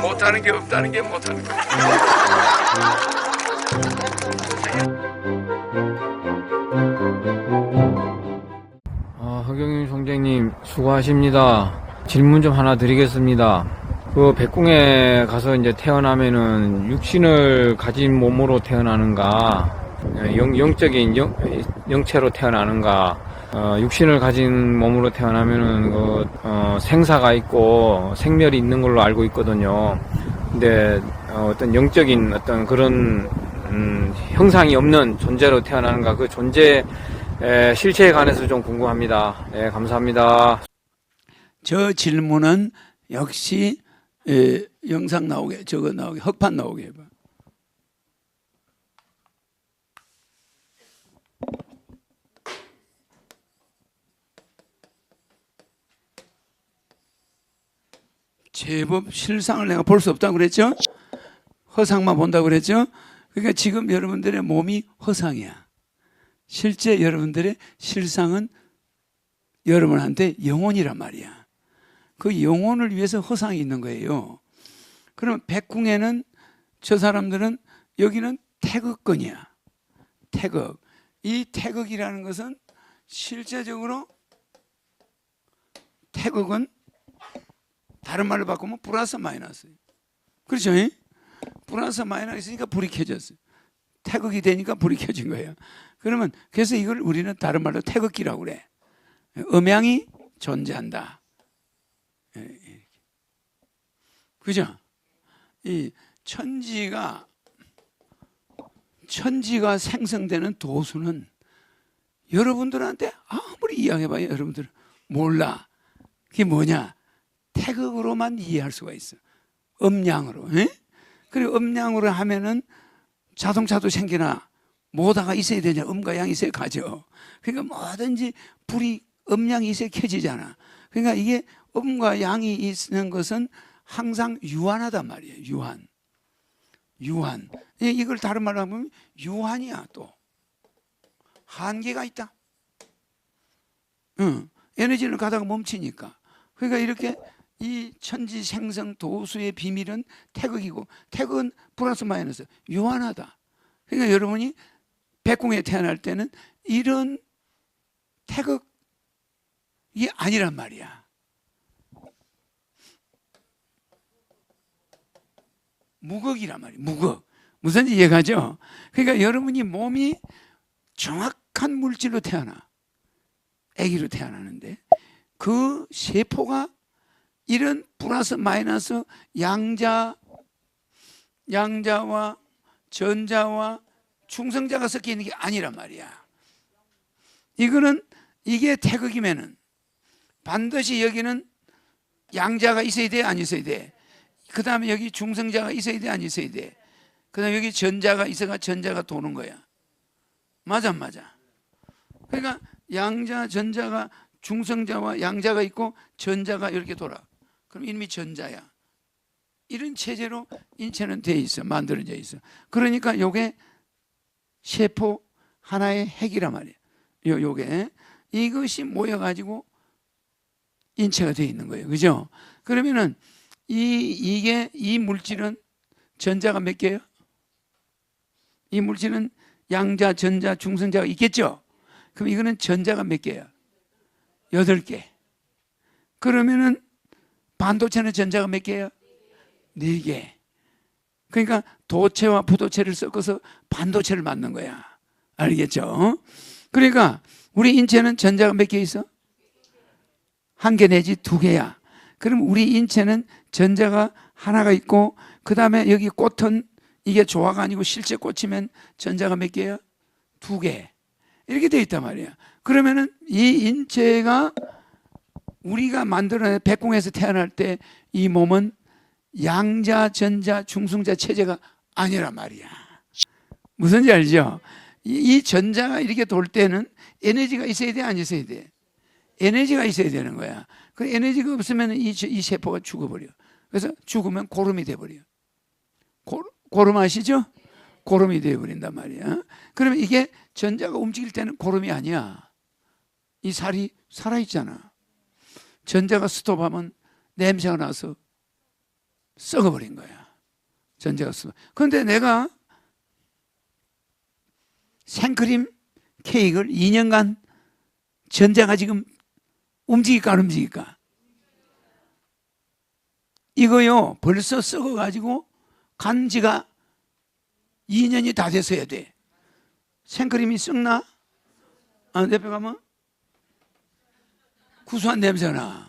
못하는 게 없다는 게 못하는 거. 아, 허경영 총장님 수고하십니다. 질문 좀 하나 드리겠습니다. 그 백궁에 가서 이제 태어나면은 육신을 가진 몸으로 태어나는가, 영, 영적인 영, 영체로 태어나는가, 어, 육신을 가진 몸으로 태어나면은 그, 어, 생사가 있고 생멸이 있는 걸로 알고 있거든요. 근데 어, 어떤 영적인 어떤 그런 음, 형상이 없는 존재로 태어나는가 그 존재 에, 실체에 관해서 좀 궁금합니다. 네, 감사합니다. 저 질문은 역시 에, 영상 나오게 저거 나오게 흑판 나오게 해봐. 제법 실상을 내가 볼 수 없다고 그랬죠? 허상만 본다고 그랬죠? 그러니까 지금 여러분들의 몸이 허상이야. 실제 여러분들의 실상은 여러분한테 영혼이란 말이야. 그 영혼을 위해서 허상이 있는 거예요. 그럼 백궁에는 저 사람들은 여기는 태극권이야. 태극. 이 태극이라는 것은 실제적으로 태극은 다른 말로 바꾸면 플러스 마이너스. 그렇죠? 플러스 마이너스 있으니까 불이 켜졌어요. 태극이 되니까 불이 켜진 거예요. 그러면 그래서 이걸 우리는 다른 말로 태극기라고 그래. 음양이 존재한다. 예. 그죠? 이 천지가 천지가 생성되는 도수는 여러분들한테 아무리 이야기해봐요. 여러분들 몰라. 그게 뭐냐? 태극으로만 이해할 수가 있어. 음량으로. 예? 그리고 음량으로 하면은 자동차도 생기나 뭐다가 있어야 되냐? 음과 양이 있어야 가죠. 그러니까 뭐든지 불이 음량이 있어야 켜지잖아. 그러니까 이게 음과 양이 있는 것은 항상 유한하단 말이에요. 유한. 유한. 이- 이걸 다른 말로 하면 유한이야 또. 한계가 있다. 응. 에너지를 가다가 멈추니까. 그러니까 이렇게 이 천지 생성 도수의 비밀은 태극이고 태극은 플러스 마이너스 유한하다. 그러니까 여러분이 백궁에 태어날 때는 이런 태극이 아니란 말이야. 무극이란 말이야. 무극. 무슨 이해가죠? 그러니까 여러분이 몸이 정확한 물질로 태어나. 아기로 태어나는데 그 세포가 이런 플러스 마이너스 양자 양자와 전자와 충성자가 섞여 있는 게 아니란 말이야. 이거는 이게 태극이면은 반드시 여기는 양자가 있어야 돼, 안 있어야 돼. 그 다음에 여기 중성자가 있어야 돼, 안 있어야 돼. 그 다음에 여기 전자가 있어가 전자가 도는 거야. 맞아, 안 맞아. 그러니까 양자, 전자가 중성자와 양자가 있고 전자가 이렇게 돌아. 그럼 이름이 전자야. 이런 체제로 인체는 돼 있어, 만들어져 있어. 그러니까 요게 세포 하나의 핵이란 말이에요. 요, 요게 이것이 모여가지고 인체가 돼 있는 거예요. 그죠? 그러면은 이 이게 이 물질은 전자가 몇 개예요? 이 물질은 양자, 전자, 중성자가 있겠죠? 그럼 이거는 전자가 몇 개야? 여덟 개. 그러면은 반도체는 전자가 몇 개야? 네 개. 그러니까 도체와 부도체를 섞어서 반도체를 만든 거야. 알겠죠? 그러니까 우리 인체는 전자가 몇 개 있어? 한 개 내지 두 개야. 그럼 우리 인체는 전자가 하나가 있고 그 다음에 여기 꽃은 이게 조화가 아니고 실제 꽃이면 전자가 몇 개야? 두 개. 이렇게 돼 있단 말이야. 그러면은 이 인체가 우리가 만들어낸 백궁에서 태어날 때 이 몸은 양자, 전자, 중성자 체제가 아니란 말이야. 무슨지 알죠? 이, 이 전자가 이렇게 돌 때는 에너지가 있어야 돼, 안 있어야 돼? 에너지가 있어야 되는 거야. 그 에너지가 없으면 이, 이 세포가 죽어버려. 그래서 죽으면 고름이 돼버려. 고, 고름 아시죠? 고름이 돼버린단 말이야. 그러면 이게 전자가 움직일 때는 고름이 아니야. 이 살이 살아있잖아. 전자가 스톱하면 냄새가 나서 썩어버린 거야. 전자가 썩어. 그런데 내가 생크림 케이크를 2년간 전자가 지금 움직일까 안 움직일까? 이거요 벌써 썩어가지고 간지가 2년이 다 됐어야 돼. 생크림이 썩나? 아, 옆에 가면 구수한 냄새가 나.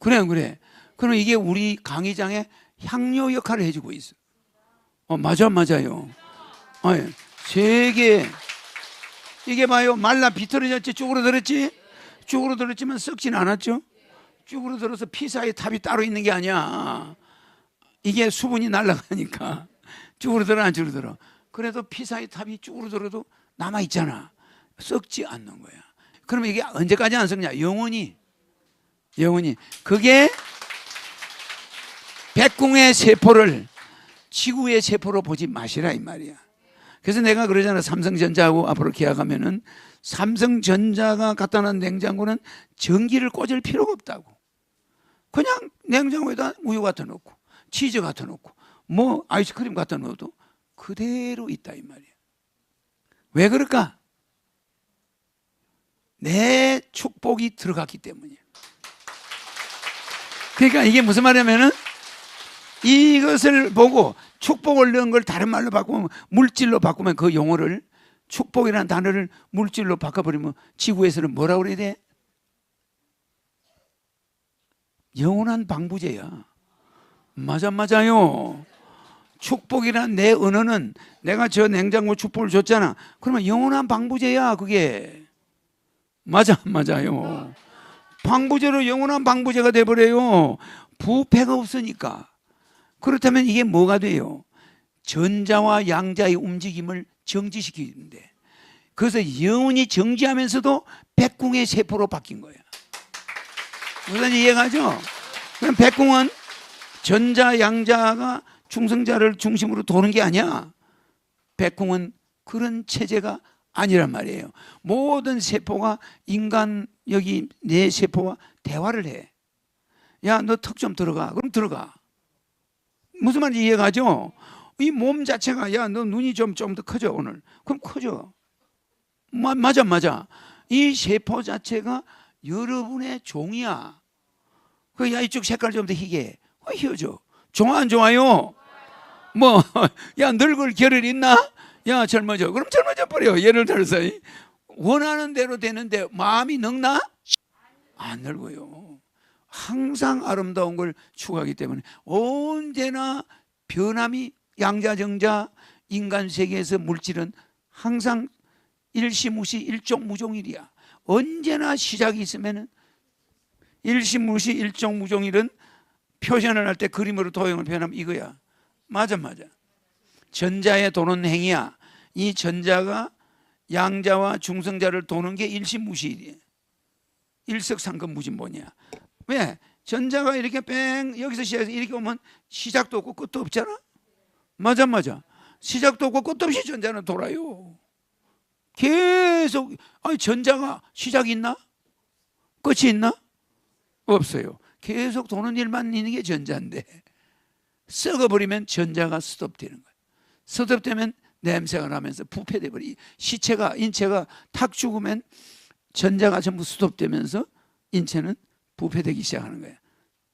그래, 안 그래. 그럼 이게 우리 강의장에 향료 역할을 해주고 있어. 어, 맞아, 맞아요. 아니, 세계 이게 봐요. 말라 비틀어졌지, 쭈그러들었지? 쭈그러들었지만 썩진 않았죠? 쭈그러들어서 피사의 탑이 따로 있는 게 아니야. 이게 수분이 날아가니까 쭈그러들어 안 쭈그러들어. 그래도 피사의 탑이 쭈그러들어도 남아 있잖아. 썩지 않는 거야. 그러면 이게 언제까지 안 썩냐? 영원히. 영원히. 그게 백궁의 세포를 지구의 세포로 보지 마시라 이 말이야. 그래서 내가 그러잖아. 삼성전자하고 앞으로 계약하면은 삼성전자가 갖다 놓은 냉장고는 전기를 꽂을 필요가 없다고. 그냥 냉장고에다 우유 갖다 놓고 치즈 갖다 놓고 뭐 아이스크림 갖다 놓어도 그대로 있다 이 말이야. 왜 그럴까? 내 축복이 들어갔기 때문이야. 그러니까 이게 무슨 말이냐면은 이것을 보고 축복을 넣은 걸 다른 말로 바꾸면 물질로 바꾸면 그 용어를 축복이라는 단어를 물질로 바꿔버리면 지구에서는 뭐라 그래야 돼? 영원한 방부제야. 맞아 맞아요. 축복이란 내 언어는 내가 저 냉장고 축복을 줬잖아. 그러면 영원한 방부제야 그게. 맞아 맞아요. 방부제로 영원한 방부제가 돼버려요. 부패가 없으니까. 그렇다면 이게 뭐가 돼요? 전자와 양자의 움직임을 정지시키는데 그래서 영원히 정지하면서도 백궁의 세포로 바뀐 거야. 무슨 이해가죠? 그럼 백궁은 전자, 양자가 중성자를 중심으로 도는 게 아니야. 백궁은 그런 체제가 아니란 말이에요. 모든 세포가 인간 여기 내 세포와 대화를 해. 야, 너 턱 좀 들어가. 그럼 들어가. 무슨 말인지 이해가죠? 이 몸 자체가 야, 너 눈이 좀 좀 더 커져 오늘. 그럼 커져. 마, 맞아, 맞아. 이 세포 자체가 여러분의 종이야. 그 야, 이쪽 색깔 좀 더 희게. 어, 희어져. 좋아 안 좋아요? 뭐, 야, 늙을 겨를 있나? 야, 젊어져. 그럼 젊어져 버려. 예를 들어서. 원하는 대로 되는데 마음이 늙나? 안 늙어요. 항상 아름다운 걸 추구하기 때문에 언제나 변함이 양자정자 인간 세계에서 물질은 항상 일시무시 일종무종일이야. 언제나 시작이 있으면은 일시무시 일종무종일은 표현을 할 때 그림으로 도형을 표현하면 이거야. 맞아 맞아. 전자에 도는 행위야. 이 전자가 양자와 중성자를 도는 게 일시무시일이야. 일석상근무진본이야. 왜? 전자가 이렇게 뺑 여기서 시작해서 이렇게 오면 시작도 없고 끝도 없잖아. 맞아 맞아. 시작도 없고 끝도 없이 전자는 돌아요. 계속 아니 전자가 시작이 있나? 끝이 있나? 없어요. 계속 도는 일만 있는 게 전자인데 썩어버리면 전자가 스톱되는 거예요. 스톱되면 냄새가 나면서 부패돼 버리. 시체가 인체가 탁 죽으면 전자가 전부 스톱되면서 인체는 부패되기 시작하는 거예요.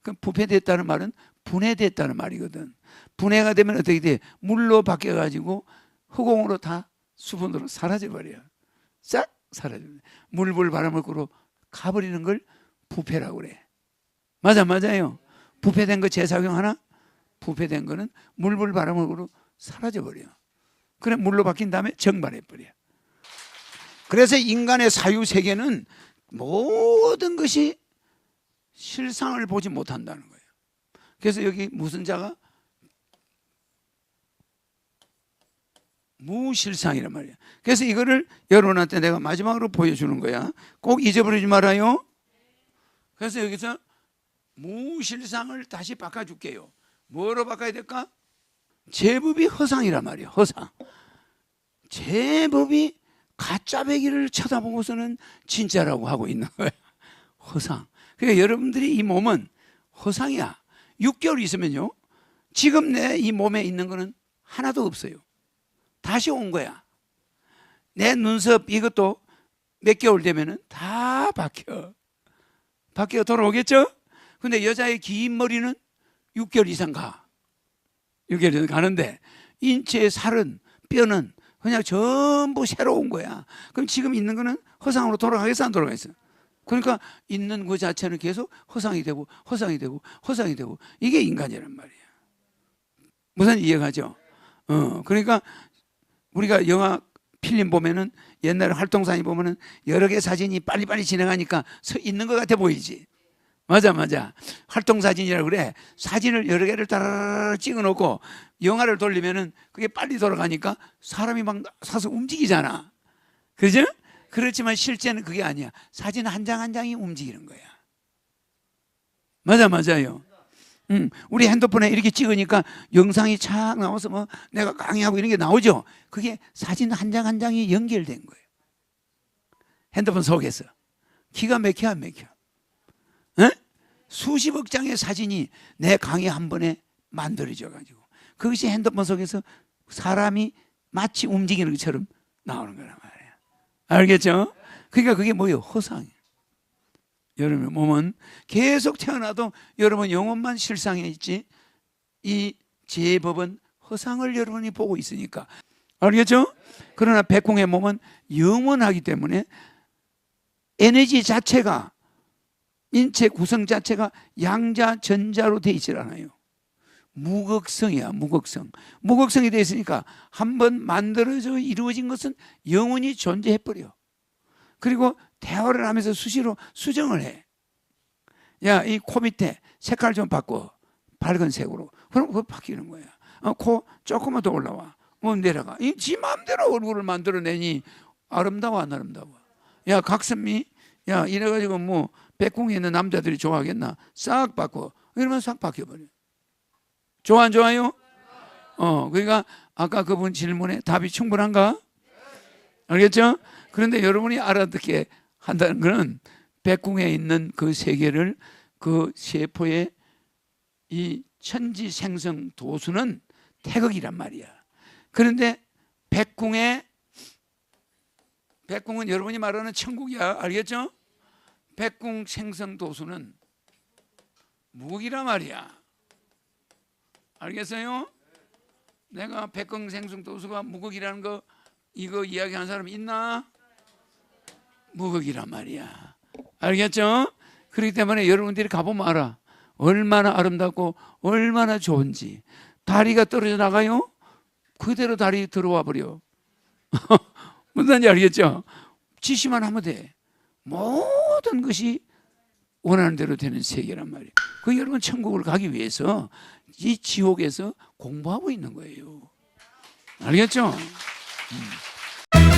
그럼 부패됐다는 말은 분해됐다는 말이거든. 분해가 되면 어떻게 돼? 물로 바뀌어 가지고 흑공으로 다 수분으로 사라져 버려요. 싹 사라져. 물불 바람을 끄고 가버리는 걸 부패라고 그래. 맞아 맞아요. 부패된 거 재작용 하나? 부패된 거는 물불 바람을 끄고 사라져 버려. 그래 물로 바뀐 다음에 정발해 버려. 그래서 인간의 사유 세계는 모든 것이 실상을 보지 못한다는 거예요. 그래서 여기 무슨 자가 무실상이란 말이야. 그래서 이거를 여러분한테 내가 마지막으로 보여주는 거야. 꼭 잊어버리지 말아요. 그래서 여기서 무실상을 다시 바꿔줄게요. 뭐로 바꿔야 될까? 제법이 허상이란 말이야. 허상. 제법이 가짜 배기를 쳐다보고서는 진짜라고 하고 있는 거야. 허상. 그러니까 여러분들이 이 몸은 허상이야. 6개월 있으면요. 지금 내 이 몸에 있는 거는 하나도 없어요. 다시 온 거야. 내 눈썹 이것도 몇 개월 되면은 다 바뀌어. 바뀌어 돌아오겠죠? 근데 여자의 긴 머리는 6개월 이상 가. 6개월 이상 가는데 인체의 살은 뼈는 그냥 전부 새로운 거야. 그럼 지금 있는 거는 허상으로 돌아가겠어 안 돌아가겠어? 그러니까 있는 그 자체는 계속 허상이 되고 허상이 되고 허상이 되고 이게 인간이란 말이야. 무슨 이해가죠? 어 그러니까 우리가 영화 필름 보면은 옛날에 활동사진 보면은 여러 개 사진이 빨리빨리 진행하니까 서 있는 것 같아 보이지. 맞아 맞아. 활동사진이라 그래. 사진을 여러 개를 따라라 찍어 놓고 영화를 돌리면은 그게 빨리 돌아가니까 사람이 막 사서 움직이잖아. 그죠? 그렇지만 실제는 그게 아니야. 사진 한 장 한 장이 움직이는 거야. 맞아 맞아요. 음, 우리 핸드폰에 이렇게 찍으니까 영상이 착 나와서 뭐 내가 강의하고 이런 게 나오죠. 그게 사진 한 장 한 장이 연결된 거예요. 핸드폰 속에서 기가 막혀 안 막혀. 에? 수십억 장의 사진이 내 강의 한 번에 만들어져 가지고 그것이 핸드폰 속에서 사람이 마치 움직이는 것처럼 나오는 거란 말이에요. 알겠죠? 그러니까 그게 뭐예요? 허상이에요. 여러분의 몸은 계속 태어나도 여러분 영혼만 실상에 있지 이 제법은 허상을 여러분이 보고 있으니까 알겠죠? 그러나 백공의 몸은 영원하기 때문에 에너지 자체가 인체 구성 자체가 양자 전자로 돼 있질 않아요. 무극성이야, 무극성. 무극성이 돼 있으니까 한 번 만들어져 이루어진 것은 영원히 존재해 버려. 그리고 대화를 하면서 수시로 수정을 해. 야, 이 코 밑에 색깔 좀 바꿔. 밝은 색으로. 그럼 그거 바뀌는 거야. 어, 코 조금만 더 올라와. 뭐 내려가. 이 지 마음대로 얼굴을 만들어내니 아름다워 안 아름다워. 야, 각선미. 야, 이래가지고 뭐 백궁에 있는 남자들이 좋아하겠나? 싹 바꿔. 이러면 싹 바뀌어버려. 좋아 안 좋아요? 어, 그러니까 아까 그분 질문에 답이 충분한가? 알겠죠? 그런데 여러분이 알아듣게 한다는 것은 백궁에 있는 그 세계를 그 세포의 이 천지 생성 도수는 태극이란 말이야. 그런데 백궁의 백궁은 여러분이 말하는 천국이야. 알겠죠? 백궁 생성 도수는 무기란 말이야. 알겠어요? 내가 백궁 생성 도수가 무극이라는 거 이거 이야기하는 사람 있나? 무극이란 말이야. 알겠죠? 그렇기 때문에 여러분들이 가보면 알아. 얼마나 아름답고 얼마나 좋은지. 다리가 떨어져 나가요? 그대로 다리 들어와 버려. 무슨 말인지 알겠죠? 지시만 하면 돼. 모든 것이 원하는 대로 되는 세계란 말이에요. 그 여러분 천국을 가기 위해서 이 지옥에서 공부하고 있는 거예요. 알겠죠? 음.